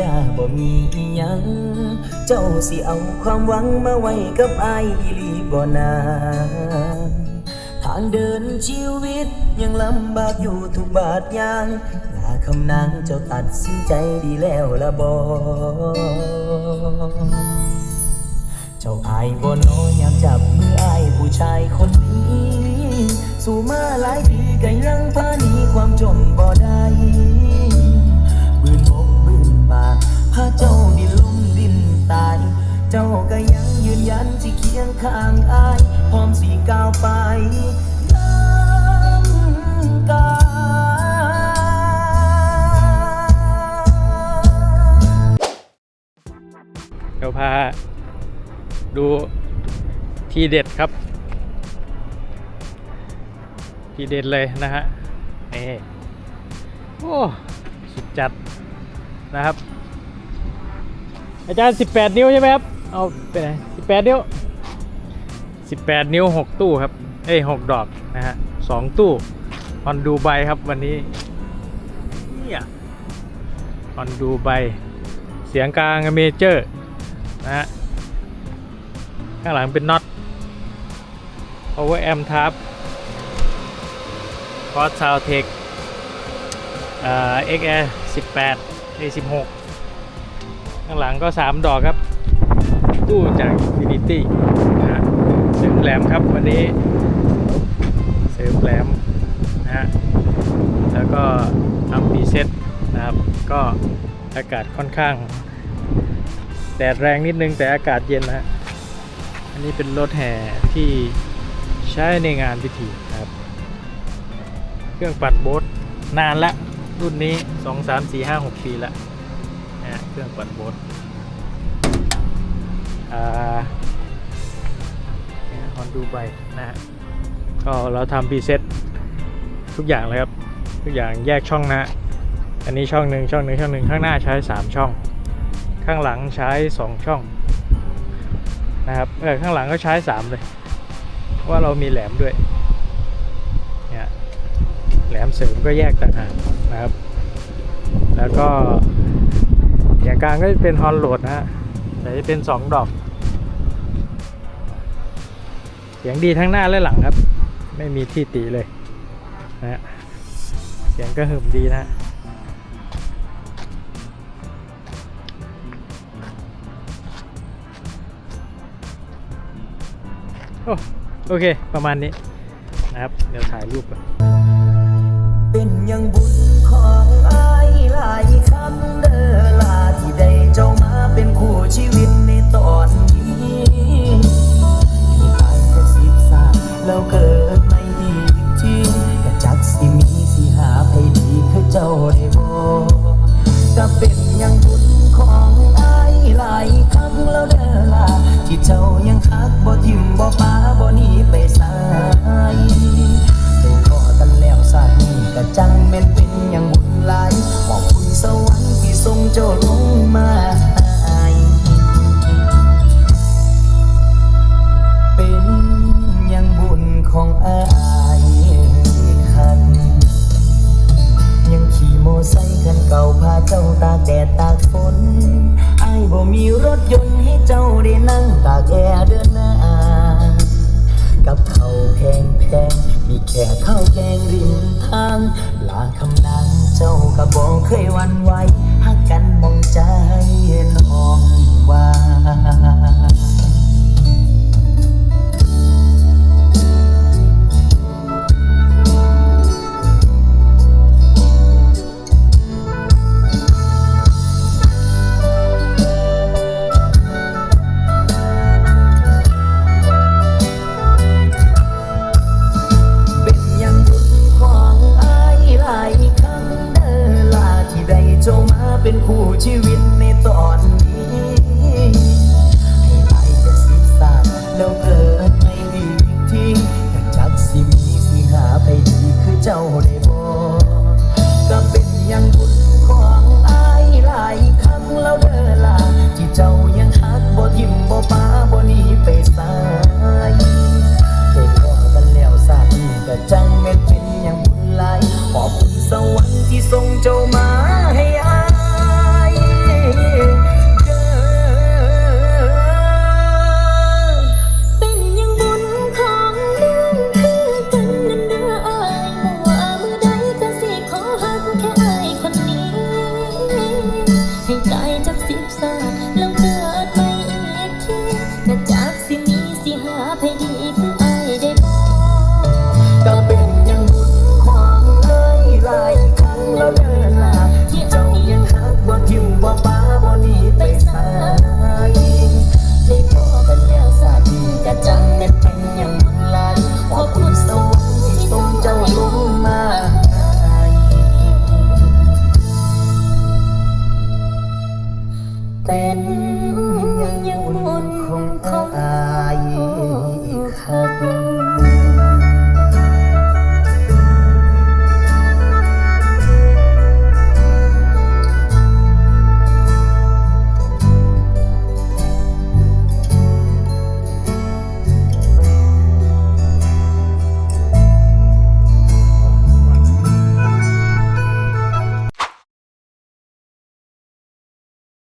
ดาบ่มีอิหยัง เจ้าสิเอาความหวังมาไว้กับอายอีหลีบ่นาทางเดินชีวิตยังลำบากอยู่ทุกบาทยางหาคำนางเจ้าตัดสินใจดีแล้วละบ่เจ้าอายบ่น้อยยากจับมืออายผู้ชายคนนี้ สู่มาหลายปีก็ยังพาหนีความจนบ่ ไปน้ำกาเดี๋ยวพาดูทีเด็ดครับ ทีเด็ดเลยนะฮะนี่โอ้สุดจัดนะครับ อาจารย์ 18 นิ้วใช่ไหมครับ เอาไปไหน18 นิ้ว 18 นิ้ว 6 ตู้ครับ เอ้ย6ดอกนะฮะสองตู้ฮอนดูใบครับวันนี้เนี่ยฮอนดูใบเสียงกลางเมเจอร์นะฮะข้างหลังเป็นน็อต power amp tab cross sound tech อ่า XR 18 A 16ข้างหลังก็ 3 ดอกครับ ตู้จาก Infinity นะฮะเสริม แหลมครับวันนี้เสริมแหลมนะฮะแล้วก็อัมพีเซตนะครับ ก็อากาศค่อนข้าง แดดแรงนิดนึงแต่อากาศเย็นนะฮะอันนี้เป็นรถแห่ที่ใช้ในงานพิธีครับ เครื่องปัดโบ๊ทนานละรุ่นนี้ 2 3 4 5 6 ปีละนะฮะเครื่องปัดโบ๊ท ดูใบนะฮะก็เราทำพรีเซ็ตทุกอย่างเลยครับ ทุกอย่างแยกช่องนะฮะอันนี้ช่องหนึ่งช่องหนึ่งช่องหนึ่งข้างหน้าใช้ 3 ช่อง ข้างหลังใช้ 2 ช่องนะครับเออข้างหลังก็ใช้ 3 เลย ว่าเรามีแหลมด้วยเนี่ยแหลมเสริมก็แยกต่างหากนะครับ แล้วก็อย่างกลางก็จะเป็นฮอนโหลดนะฮะแต่จะเป็น 2 ดอก สียงดีทั้งหน้าและหลังครับ ไม่มีที่ตีเลยนะฮะเสียงก็หึมดีนะโอ้โอเค ประมาณนี้นะครับ เดี๋ยวถ่ายรูปก่อนเป็นยังบุญของอ้ายหลายครั้งเด้อลาที่ได้เจ้ามาเป็นคู่ชีวิต ยังบุญของไอาหลายครั้งแล้วเด้อล่ะที่เจ้ายังคักบ่ทิมบ่ปาบ่หนีไปสายแต่ขอกันแล้วสาดนี้ก็จังแม่นเป็นยังบุญหลายขอกคุณสวรรค์ที่ทรงเจ้าลงมาเป็นยังบุญของไอ ชีวิตในตอนนี้ให้ไปแต่สิบสามแล้วเกิดไม่ดีที่อยากจักสิมีสิหาไปดีคือเจ้าได้ chắc diễn sợ Música